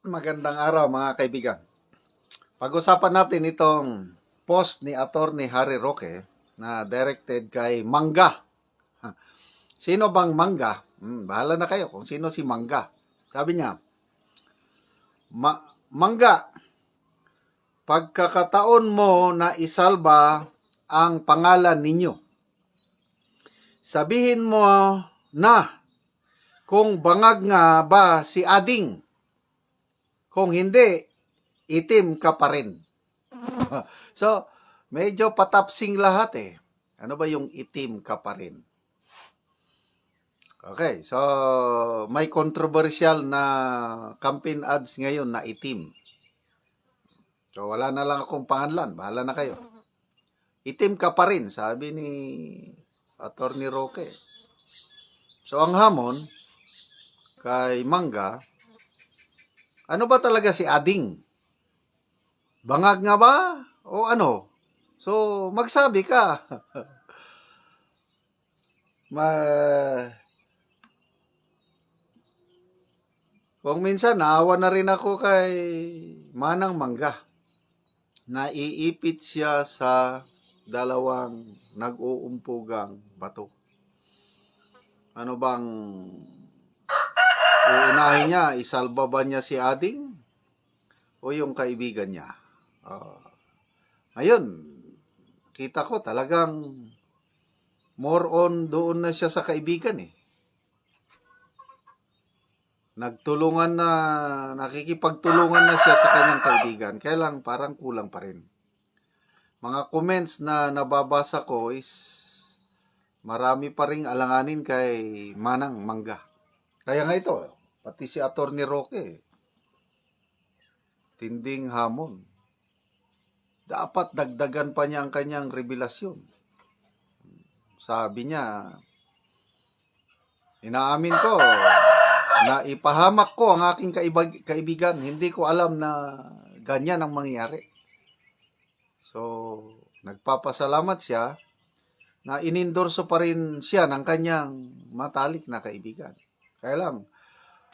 Magandang araw mga kaibigan. Pag-usapan natin itong post ni Attorney Harry Roque na directed kay Mangga. Sino bang Mangga? Hmm, bahala na kayo kung sino si Mangga. Sabi niya, Ma- Mangga, pagkakataon mo na isalba ang pangalan ninyo. Sabihin mo na kung bangag nga ba si Ading. Kung hindi, itim ka pa rin. so, medyo patapsing lahat eh. Ano ba yung itim ka pa rin? Okay, so may controversial na campaign ads ngayon na itim. So wala na lang akong pangalan, bahala na kayo. Itim ka pa rin, sabi ni Attorney Roque. So ang hamon kay Mangga, ano ba talaga si Ading? Bangag nga ba? O ano? So, magsabi ka. Ma... Kung minsan, naawa na rin ako kay Manang Mangga. Naiipit siya sa dalawang nag-uumpugang bato. Ano bang uunahin niya? Isalba ba niya si Ading? O yung kaibigan niya? Ah, ayun, kita ko talagang more on doon na siya sa kaibigan eh. Nagtulungan na, nakikipagtulungan na siya sa kanyang kaibigan. Kaya lang parang kulang pa rin. Mga comments na nababasa ko is marami pa ring alanganin kay Manang Mangga. Kaya nga ito, pati si Attorney Roque, tinding hamon. Dapat dagdagan pa niya ang kanyang revelasyon. Sabi niya, inaamin ko na ipahamak ko ang aking kaibag- kaibigan. Hindi ko alam na ganyan ang mangyayari. So, nagpapasalamat siya na inindorso pa rin siya ng kanyang matalik na kaibigan. Kaya lang,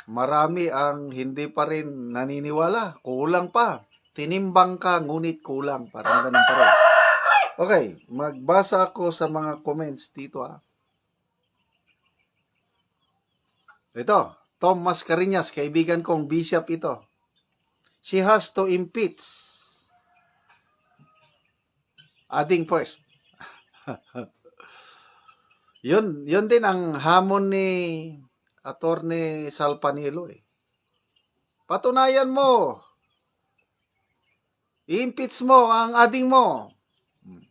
marami ang hindi pa rin naniniwala. Kulang pa. Tinimbang ka, ngunit kulang. Parang ganun pa rin. Okay, magbasa ako sa mga comments dito ah. Ito, Tom Mascarinas, kaibigan kong bishop ito. She has to impeach. Ading first. yun, yun din ang hamon ni Attorney Salpanilo eh. Patunayan mo. I-impeach mo ang ading mo. Hmm.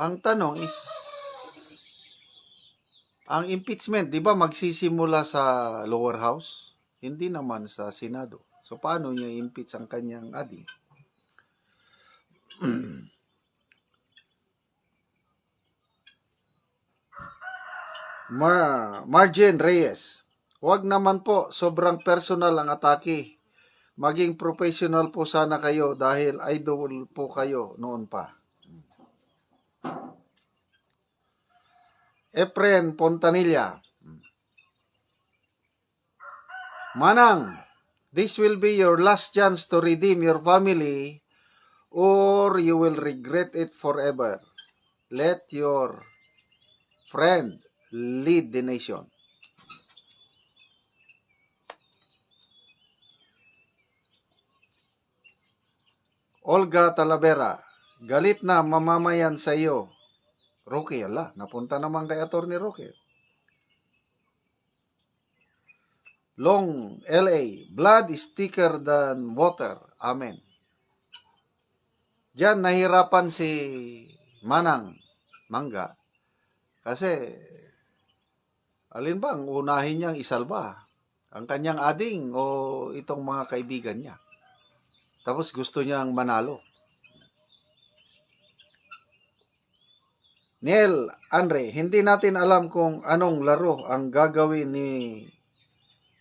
Ang tanong is, ang impeachment, di ba magsisimula sa lower house? Hindi naman sa Senado. So, paano niya impeach ang kanyang ading? Mar Margin Reyes. Huwag naman po, sobrang personal ang atake. Maging professional po sana kayo dahil idol po kayo noon pa. Efren Pontanilla. Manang, this will be your last chance to redeem your family or you will regret it forever. Let your friend lead the nation. Olga Talavera, galit na mamamayan sa iyo. Roque, ala, napunta naman kay Atty. Roque. Long, LA, blood is thicker than water. Amen. Diyan nahirapan si Manang Mangga kasi alin ba ang unahin niyang isalba? Ang kanyang ading o itong mga kaibigan niya? Tapos gusto niyang manalo. Neil, Andre, hindi natin alam kung anong laro ang gagawin ni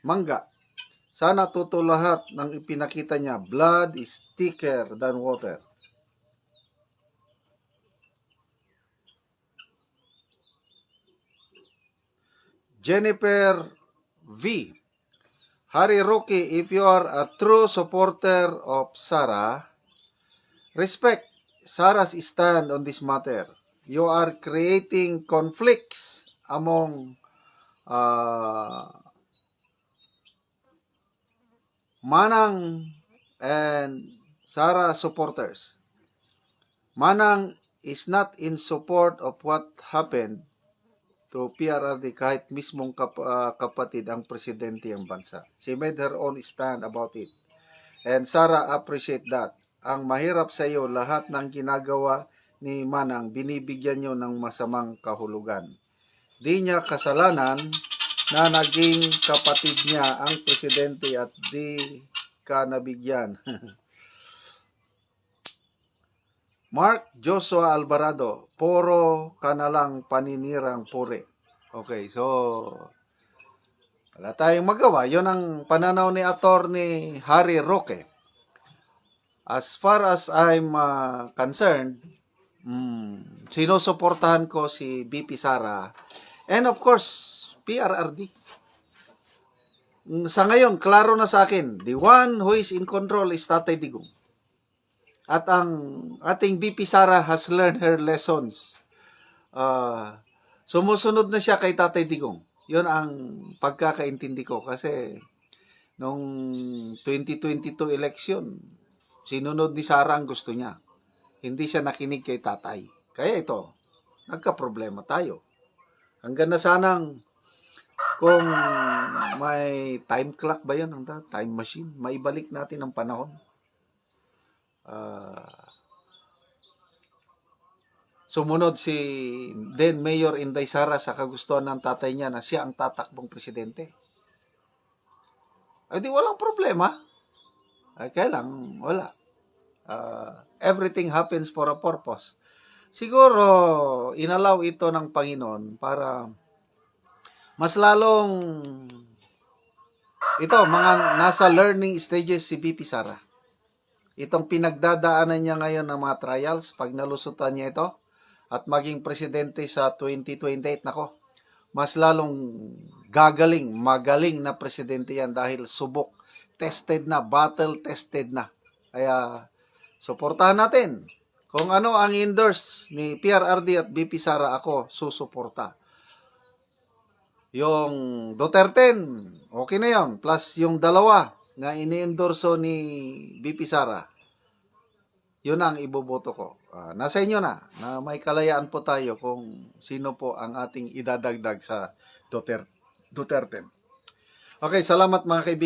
Mangga. Sana totoo lahat ng ipinakita niya. Blood is thicker than water. Jennifer V. Harry Roque, if you are a true supporter of Sarah, respect Sarah's stand on this matter. You are creating conflicts among uh, Manang and Sarah supporters. Manang is not in support of what happened to PRRD kahit mismong kap- ah, kapatid ang presidente ng bansa. She made her own stand about it. And Sarah appreciate that. Ang mahirap sa iyo, lahat ng ginagawa ni Manang, binibigyan niyo ng masamang kahulugan. Di niya kasalanan na naging kapatid niya ang presidente at di ka nabigyan. Mark Joshua Alvarado, puro ka na lang paninirang puri. Okay, so wala tayong magawa. Yun ang pananaw ni Attorney Harry Roque. As far as I'm uh, concerned, mm, sinusuportahan ko si BP Sara and of course, PRRD. Mm, Sa ngayon, klaro na sa akin, the one who is in control is Tatay Digong. At ang ating BP Sara has learned her lessons. Ah, sumusunod na siya kay Tatay Digong. Yun ang pagkakaintindi ko kasi nung 2022 election, sinunod ni Sara ang gusto niya. Hindi siya nakinig kay tatay. Kaya ito, nagka-problema tayo. Hanggang na sanang kung may time clock ba yun, time machine, maibalik natin ang panahon. Ah, sumunod si then Mayor Inday Sara sa kagustuhan ng tatay niya na siya ang tatakbong presidente. Ay di walang problema. Ay kaya lang, wala. Ah, everything happens for a purpose. Siguro, inalaw ito ng Panginoon para mas lalong ito, mga nasa learning stages si BP Sara. Itong pinagdadaanan niya ngayon ng mga trials, pag nalusutan niya ito, at maging presidente sa 2028, nako, mas lalong gagaling, magaling na presidente yan dahil subok, tested na, battle tested na. Kaya, suportahan natin. Kung ano ang endorse ni PRRD at BP Sara, ako susuporta. Yung Duterte, okay na yon Plus yung dalawa na ini-endorso ni BP Sara, yun ang iboboto ko. Ah, nasa inyo na, na may kalayaan po tayo kung sino po ang ating idadagdag sa Duterte. Duterte. Okay, salamat mga kaibigan.